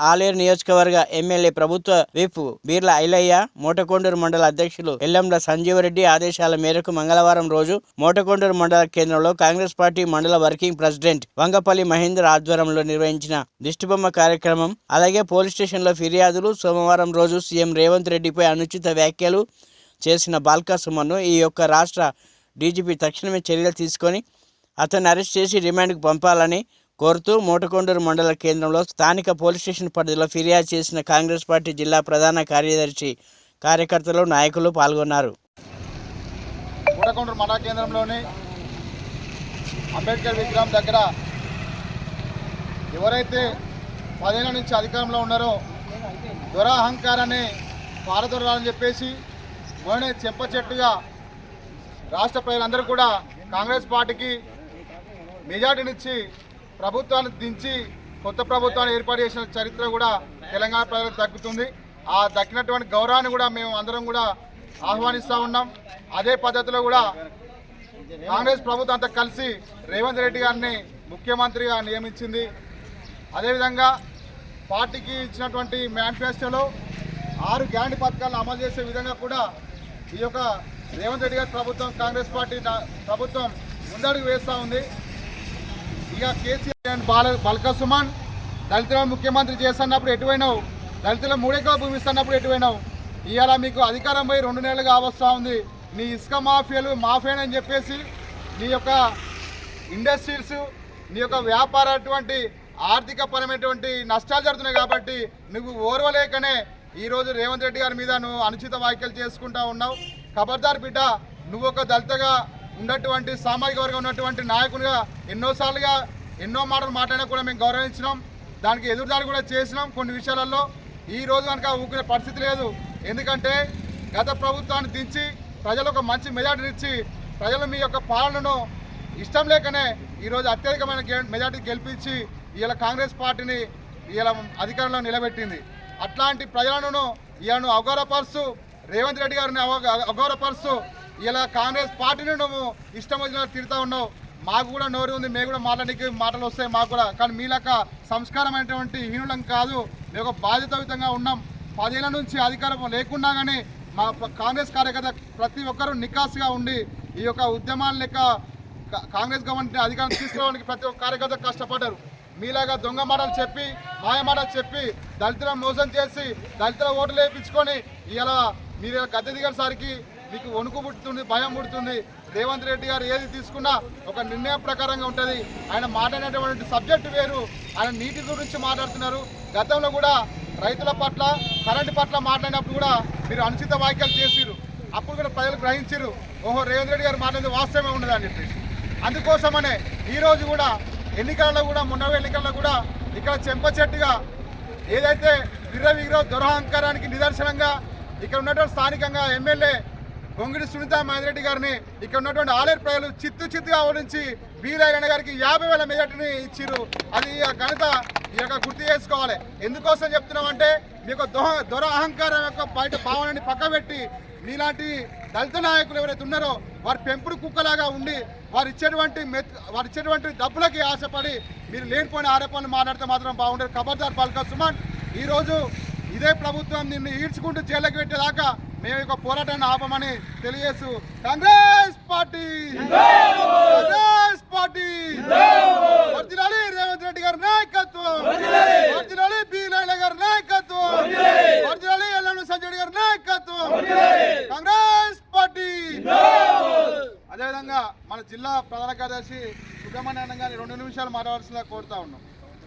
ఆలేరు నియోజకవర్గ ఎమ్మెల్యే ప్రభుత్వ విప్ బీర్ల ఐలయ్య మోటకొండూరు మండల అధ్యక్షులు ఎల్లంల సంజీవరెడ్డి ఆదేశాల మేరకు మంగళవారం రోజు మోటకొండూరు మండల కేంద్రంలో కాంగ్రెస్ పార్టీ మండల వర్కింగ్ ప్రెసిడెంట్ వంగపల్లి మహేందర్ ఆధ్వర్యంలో నిర్వహించిన దిష్టిబొమ్మ కార్యక్రమం అలాగే పోలీస్ స్టేషన్లో ఫిర్యాదులు సోమవారం రోజు సీఎం రేవంత్ రెడ్డిపై అనుచిత వ్యాఖ్యలు చేసిన బాల్కా సుమన్ను ఈ యొక్క రాష్ట్ర డీజీపీ తక్షణమే చర్యలు తీసుకొని అతన్ని అరెస్ట్ చేసి రిమాండ్కు పంపాలని కోరుతూ మోటకొండూరు మండల కేంద్రంలో స్థానిక పోలీస్ స్టేషన్ పరిధిలో ఫిర్యాదు చేసిన కాంగ్రెస్ పార్టీ జిల్లా ప్రధాన కార్యదర్శి కార్యకర్తలు నాయకులు పాల్గొన్నారు. కూడకొండూరు మండల కేంద్రంలోని అంబేద్కర్ విగ్రహం దగ్గర ఎవరైతే పదేళ్ళ నుంచి అధికారంలో ఉన్నారో దురాహంకారాన్ని పారదొరాలని చెప్పేసి మొన్నే చెంప చెట్టుగా రాష్ట్ర ప్రజలందరూ కూడా కాంగ్రెస్ పార్టీకి మెజార్టీనిచ్చి ప్రభుత్వాన్ని దించి కొత్త ప్రభుత్వాన్ని ఏర్పాటు చేసిన చరిత్ర కూడా తెలంగాణ ప్రజలకు దక్కుతుంది. ఆ దక్కినటువంటి గౌరవాన్ని కూడా మేము అందరం కూడా ఆహ్వానిస్తూ ఉన్నాం. అదే పద్ధతిలో కూడా కాంగ్రెస్ ప్రభుత్వం అంతా కలిసి రేవంత్ రెడ్డి గారిని ముఖ్యమంత్రిగా నియమించింది. అదేవిధంగా పార్టీకి ఇచ్చినటువంటి మేనిఫెస్టోలో ఆరు గ్యారంటీ పథకాలను అమలు చేసే విధంగా కూడా ఈ యొక్క రేవంత్ రెడ్డి గారి ప్రభుత్వం కాంగ్రెస్ పార్టీ ప్రభుత్వం ముందడుగు వేస్తూ ఉంది. ఇక కేసీఆర్ అండ్ బాల బల్క సుమన్ దళితుల ముఖ్యమంత్రి చేస్తున్నప్పుడు ఎటువైనావు దళితుల మూడెకల భూమి ఇస్తున్నప్పుడు ఎటువైనావు ఇవాళ మీకు అధికారం పోయి రెండు నెలలు కావస్తూ ఉంది. నీ ఇసుక మాఫియాలు మాఫియానని చెప్పేసి నీ యొక్క ఇండస్ట్రీస్ నీ యొక్క వ్యాపార అటువంటి ఆర్థిక పరమైనటువంటి నష్టాలు జరుగుతున్నాయి కాబట్టి నువ్వు ఓర్వలేకనే ఈరోజు రేవంత్ రెడ్డి గారి మీద నువ్వు అనుచిత వ్యాఖ్యలు చేసుకుంటా ఉన్నావు. ఖబర్దార్ బిడ్డ నువ్వు ఒక దళితగా ఉన్నటువంటి సామాజిక వర్గం ఉన్నటువంటి నాయకునిగా ఎన్నోసార్లుగా ఎన్నో మాటలు మాట్లాడినా కూడా మేము గౌరవించినాం. దానికి ఎదురుదాడి కూడా చేసినాం కొన్ని విషయాలలో. ఈ రోజు కనుక ఊకునే పరిస్థితి లేదు. ఎందుకంటే గత ప్రభుత్వాన్ని దించి ప్రజలు ఒక మంచి మెజార్టీని ఇచ్చి ప్రజలు మీ యొక్క పాలనను ఇష్టం లేకనే ఈరోజు అత్యధికమైన మెజార్టీ గెలిపించి ఇలా కాంగ్రెస్ పార్టీని ఇలా అధికారంలో నిలబెట్టింది. అట్లాంటి ప్రజలను ఇలాను అవగాహపరుస్తూ రేవంత్ రెడ్డి గారిని అవ- అగౌరవపరుస్తూ ఇలా కాంగ్రెస్ పార్టీని నువ్వు ఇష్టం వచ్చినట్టు తిరుగుతూ ఉన్నావు. మాకు కూడా నోరు ఉంది మేము కూడా మాట్లాడడానికి మాటలు వస్తాయి మాకు కూడా. కానీ మీలక సంస్కారమైనటువంటి హీనులం కాదు. మేము ఒక బాధ్యతాయుతంగా ఉన్నాం. పదేళ్ళ నుంచి అధికారం లేకున్నా కానీ మా కాంగ్రెస్ కార్యకర్త ప్రతి ఒక్కరూ నికాస్గా ఉండి ఈ యొక్క ఉద్యమాల లెక్క కాంగ్రెస్ గవర్నమెంట్ అధికారం తీసుకోవడానికి ప్రతి ఒక్క కార్యకర్త కష్టపడ్డారు. మీలాగా దొంగ మాటలు చెప్పి మాయ మాటలు చెప్పి దళితులను మోసం చేసి దళితుల ఓట్లు వేయించుకొని ఇలా మీరు ఇలా గద్దె దిగేసరికి మీకు వణుకు పుడుతుంది భయం పుడుతుంది. రేవంత్ రెడ్డి గారు ఏది తీసుకున్నా ఒక నిర్ణయం ప్రకారంగా ఉంటుంది. ఆయన మాట్లాడినటువంటి సబ్జెక్ట్ వేరు ఆయన నీటి గురించి మాట్లాడుతున్నారు. గతంలో కూడా రైతుల పట్ల కరెంటు పట్ల మాట్లాడినప్పుడు కూడా మీరు అనుచిత వ్యాఖ్యలు చేసిరు అప్పుడు కూడా ప్రజలు గ్రహించారు ఓహో రేవంత్ రెడ్డి గారు మాట్లాడేది వాస్తవమే ఉండదని అని చెప్పేసి. అందుకోసమనే ఈరోజు కూడా ఎన్నికలలో కూడా మొన్న ఎన్నికల్లో కూడా ఇక్కడ చెంపచెట్టుగా ఏదైతే ఏదైతే విగ్రహ దురహంకారానికి నిదర్శనంగా ఇక్కడ ఉన్నటువంటి స్థానికంగా ఎమ్మెల్యే గొంగిడి సునీత మాదిరెడ్డి గారిని ఇక్కడ ఉన్నటువంటి ఆలేరు ప్రజలు చిత్తు చిత్తుగా ఓడించి బీరాయణ గారికి యాభై వేల మెజార్టీని ఇచ్చారు అది ఆ ఘనత ఈ యొక్క గుర్తు చేసుకోవాలి. ఎందుకోసం చెప్తున్నామంటే మీకు దొహ దొర అహంకారం యొక్క బయట భావనని పక్కబెట్టి మీలాంటి దళిత నాయకులు ఎవరైతే ఉన్నారో వారి పెంపుడు కుక్కలాగా ఉండి వారు ఇచ్చేటువంటి మెత్ వారు ఇచ్చేటువంటి డబ్బులకి ఆశపడి మీరు లేనిపోయిన ఆరోపణలు మాట్లాడితే మాత్రం బాగుండదు. ఖబర్దార్ పల్క సుమన్ ఈరోజు ఇదే ప్రభుత్వం నిన్ను ఈడ్చుకుంటూ జైళ్ళకి పెట్టేదాకా మేము యొక్క పోరాటాన్ని ఆపమని తెలియజేస్తూ కాంగ్రెస్ పార్టీ! కాంగ్రెస్ పార్టీ! వర్ధిల్లాలి రేవంత్ రెడ్డి గారి నాయకత్వం! వర్ధిల్లాలి బి లైల గారి నాయకత్వం! వర్ధిల్లాలి ఎల్ఎన్ సంజయ్ గారి నాయకత్వం! కాంగ్రెస్ పార్టీ! అదేవిధంగా మన జిల్లా ప్రధాన కార్యదర్శి సుబ్రహ్మణ్యం గారిని రెండు నిమిషాలు మాట్లాడాల్సిందిగా కోరుతా ఉన్నాం.